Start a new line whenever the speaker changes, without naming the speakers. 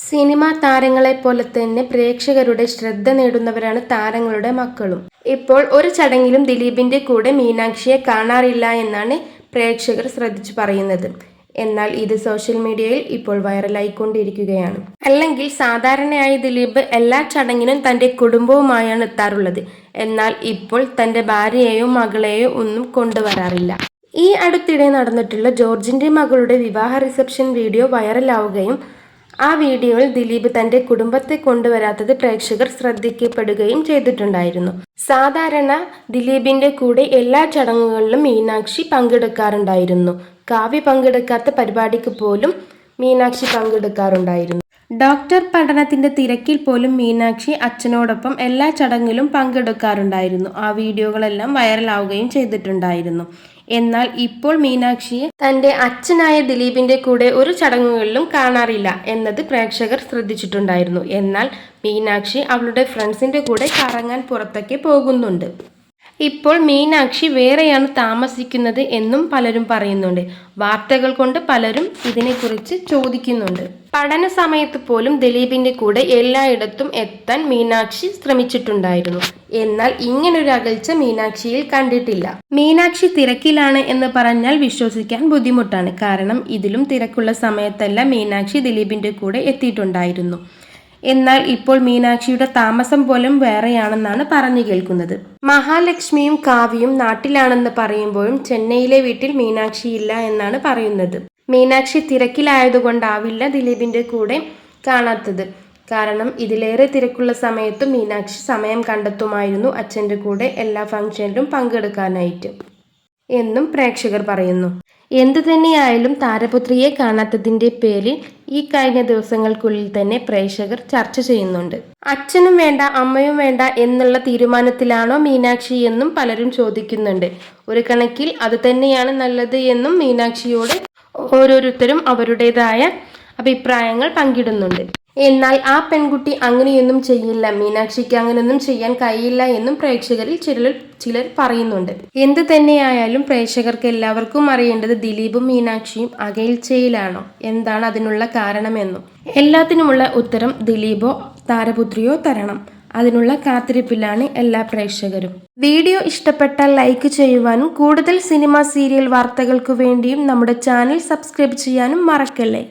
Cinema താരങ്ങളെ പോലെ തന്നെ പ്രേക്ഷകരുടെ ശ്രദ്ധ നേടുന്നവരാണ് താരങ്ങളുടെ മക്കളും. ഇപ്പോൾ ഒരു ചടങ്ങിലും ദിലീപിന്റെ കൂടെ മീനാക്ഷിയെ കാണാറില്ല എന്നാണ് പ്രേക്ഷകർ ശ്രദ്ധിച്ചു പറയുന്നത്. എന്നാൽ ഇത് സോഷ്യൽ മീഡിയയിൽ ഇപ്പോൾ വൈറലായിക്കൊണ്ടിരിക്കുകയാണ്. അല്ലെങ്കിൽ സാധാരണയായി ദിലീപ് എല്ലാ ചടങ്ങിനും തന്റെ കുടുംബവുമായാണ് എത്താറുള്ളത്. എന്നാൽ ഇപ്പോൾ തന്റെ ഭാര്യയെയോ മകളെയോ ഒന്നും കൊണ്ടുവരാറില്ല. ഈ അടുത്തിടെ നടന്നിട്ടുള്ള ജോർജിന്റെ മകളുടെ വിവാഹ റിസപ്ഷൻ വീഡിയോ വൈറലാവുകയും ആ വീഡിയോയിൽ ദിലീപ് തന്റെ കുടുംബത്തെ കൊണ്ടുവരാത്തത് പ്രേക്ഷകർ ശ്രദ്ധിക്കപ്പെടുകയും ചെയ്തിട്ടുണ്ടായിരുന്നു. സാധാരണ ദിലീപിന്റെ കൂടെ എല്ലാ ചടങ്ങുകളിലും മീനാക്ഷി പങ്കെടുക്കാറുണ്ടായിരുന്നു. കാവ്യ പങ്കെടുക്കാത്ത പരിപാടിക്ക് പോലും മീനാക്ഷി പങ്കെടുക്കാറുണ്ടായിരുന്നു. ഡോക്ടർ പഠനത്തിന്റെ തിരക്കിൽ പോലും മീനാക്ഷി അച്ഛനോടൊപ്പം എല്ലാ ചടങ്ങിലും പങ്കെടുക്കാറുണ്ടായിരുന്നു. ആ വീഡിയോകളെല്ലാം വൈറലാവുകയും ചെയ്തിട്ടുണ്ടായിരുന്നു. എന്നാൽ ഇപ്പോൾ മീനാക്ഷിയെ തന്റെ അച്ഛനായ ദിലീപിന്റെ കൂടെ ഒരു ചടങ്ങുകളിലും കാണാറില്ല എന്നത് പ്രേക്ഷകർ ശ്രദ്ധിച്ചിട്ടുണ്ടായിരുന്നു. എന്നാൽ മീനാക്ഷി അവളുടെ ഫ്രണ്ട്സിന്റെ കൂടെ കറങ്ങാൻ പുറത്തൊക്കെ പോകുന്നുണ്ട്. ഇപ്പോൾ മീനാക്ഷി വേറെയാണ് താമസിക്കുന്നത് എന്നും പലരും പറയുന്നുണ്ട്. വാർത്തകൾ കൊണ്ട് പലരും ഇതിനെക്കുറിച്ച് ചോദിക്കുന്നുണ്ട്. പഠന സമയത്ത് പോലും ദിലീപിന്റെ കൂടെ എല്ലായിടത്തും എത്താൻ മീനാക്ഷി ശ്രമിച്ചിട്ടുണ്ടായിരുന്നു. എന്നാൽ ഇങ്ങനൊരു അകൽച്ച മീനാക്ഷിയിൽ കണ്ടിട്ടില്ല. മീനാക്ഷി തിരക്കിലാണ് എന്ന് പറഞ്ഞാൽ വിശ്വസിക്കാൻ ബുദ്ധിമുട്ടാണ്. കാരണം ഇതിലും തിരക്കുള്ള സമയത്തല്ല മീനാക്ഷി ദിലീപിന്റെ കൂടെ എത്തിയിട്ടുണ്ടായിരുന്നു. എന്നാൽ ഇപ്പോൾ മീനാക്ഷിയുടെ താമസം പോലും വേറെയാണെന്നാണ് പറഞ്ഞു കേൾക്കുന്നത്. മഹാലക്ഷ്മിയും കാവ്യയും നാട്ടിലാണെന്ന് പറയുമ്പോഴും ചെന്നൈയിലെ വീട്ടിൽ മീനാക്ഷി ഇല്ല എന്നാണ് പറയുന്നത്. മീനാക്ഷി തിരക്കിലായതുകൊണ്ടാവില്ല ദിലീപിന്റെ കൂടെ കാണാത്തത്. കാരണം ഇതിലേറെ തിരക്കുള്ള സമയത്തും മീനാക്ഷി സമയം കണ്ടെത്തുമായിരുന്നു അച്ഛന്റെ കൂടെ എല്ലാ ഫംഗ്ഷനിലും പങ്കെടുക്കാനായിട്ട്. എന്നും പ്രേക്ഷകർ പറയുന്നു. എന്തു തന്നെയായാലും താരപുത്രിയെ കാണാത്തതിന്റെ പേരിൽ ഈ കഴിഞ്ഞ ദിവസങ്ങൾക്കുള്ളിൽ തന്നെ പ്രേക്ഷകർ ചർച്ച ചെയ്യുന്നുണ്ട്. അച്ഛനും വേണ്ട അമ്മയും വേണ്ട എന്നുള്ള തീരുമാനത്തിലാണോ മീനാക്ഷി എന്നും പലരും ചോദിക്കുന്നുണ്ട്. ഒരു കണക്കിൽ അത് തന്നെയാണ് നല്ലത് എന്നും മീനാക്ഷിയോട് ഓരോരുത്തരും അവരുടേതായ അഭിപ്രായങ്ങൾ പങ്കിടുന്നുണ്ട്. എന്നാൽ ആ പെൺകുട്ടി അങ്ങനെയൊന്നും ചെയ്യില്ല. മീനാക്ഷിക്ക് അങ്ങനെയൊന്നും ചെയ്യാൻ കഴിയില്ല എന്നും പ്രേക്ഷകരിൽ ചിലർ ചിലർ പറയുന്നുണ്ട്. എന്ത് തന്നെയായാലും പ്രേക്ഷകർക്ക് എല്ലാവർക്കും അറിയേണ്ടത് ദിലീപും മീനാക്ഷിയും അകൽച്ചയിലാണോ എന്താണ് അതിനുള്ള കാരണമെന്നും. എല്ലാത്തിനുമുള്ള ഉത്തരം ദിലീപോ താരപുത്രിയോ തരണം. അതിനുള്ള കാത്തിരിപ്പിലാണ് എല്ലാ പ്രേക്ഷകരും. വീഡിയോ ഇഷ്ടപ്പെട്ടാൽ ലൈക്ക് ചെയ്യുവാനും കൂടുതൽ സിനിമ സീരിയൽ വാർത്തകൾക്കു വേണ്ടിയും നമ്മുടെ ചാനൽ സബ്സ്ക്രൈബ് ചെയ്യാനും മറക്കല്ലേ?